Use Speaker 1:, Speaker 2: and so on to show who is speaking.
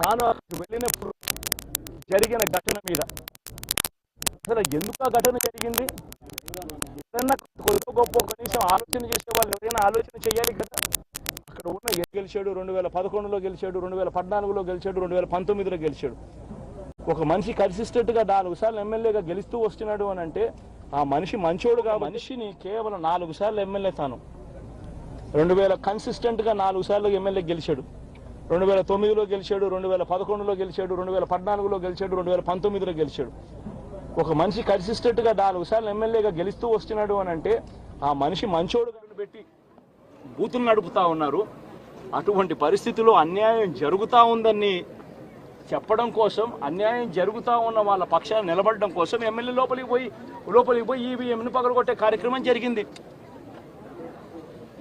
Speaker 1: తాను అక్కడికి వెళ్ళినప్పుడు జరిగిన ఘటన మీద. అసలు ఎందుకు ఆ ఘటన జరిగింది? ఏదన్నా కొద్ది గొప్ప కనీసం ఆలోచన చేసే వాళ్ళు ఎవరైనా ఆలోచన చేయాలి కదా. అక్కడ ఉన్న గెలిచాడు? రెండు వేల పదకొండులో గెలిచాడు రెండు వేల పద్నాలుగులో గెలిచాడు రెండు వేల పంతొమ్మిదిలో గెలిచాడు. ఒక మనిషి కన్సిస్టెంట్గా నాలుగు సార్లు ఎమ్మెల్యేగా గెలుస్తూ వస్తున్నాడు అని అంటే ఆ మనిషి మంచోడుగా మనిషిని కేవలం నాలుగు సార్లు ఎమ్మెల్యే తాను రెండు వేల కన్సిస్టెంట్గా నాలుగు సార్లు ఎమ్మెల్యే గెలిచాడు. రెండు వేల తొమ్మిదిలో గెలిచాడు రెండు వేల పదకొండులో గెలిచాడు రెండు వేల పద్నాలుగులో గెలిచాడు రెండు వేల పంతొమ్మిదిలో గెలిచాడు. ఒక మనిషి కన్సిస్టెంట్గా నాలుగు సార్లు ఎమ్మెల్యేగా గెలుస్తూ వస్తున్నాడు అని అంటే ఆ మనిషి మంచోడు పెట్టి బూతులు నడుపుతా ఉన్నారు. అటువంటి పరిస్థితిలో అన్యాయం జరుగుతూ ఉందని చెప్పడం కోసం అన్యాయం జరుగుతూ ఉన్న వాళ్ళ పక్షాన్ని నిలబడడం కోసం ఎమ్మెల్యే లోపలికి పోయి లోపలికి పోయి ఈవీఎంను పగలగొట్టే కార్యక్రమం జరిగింది.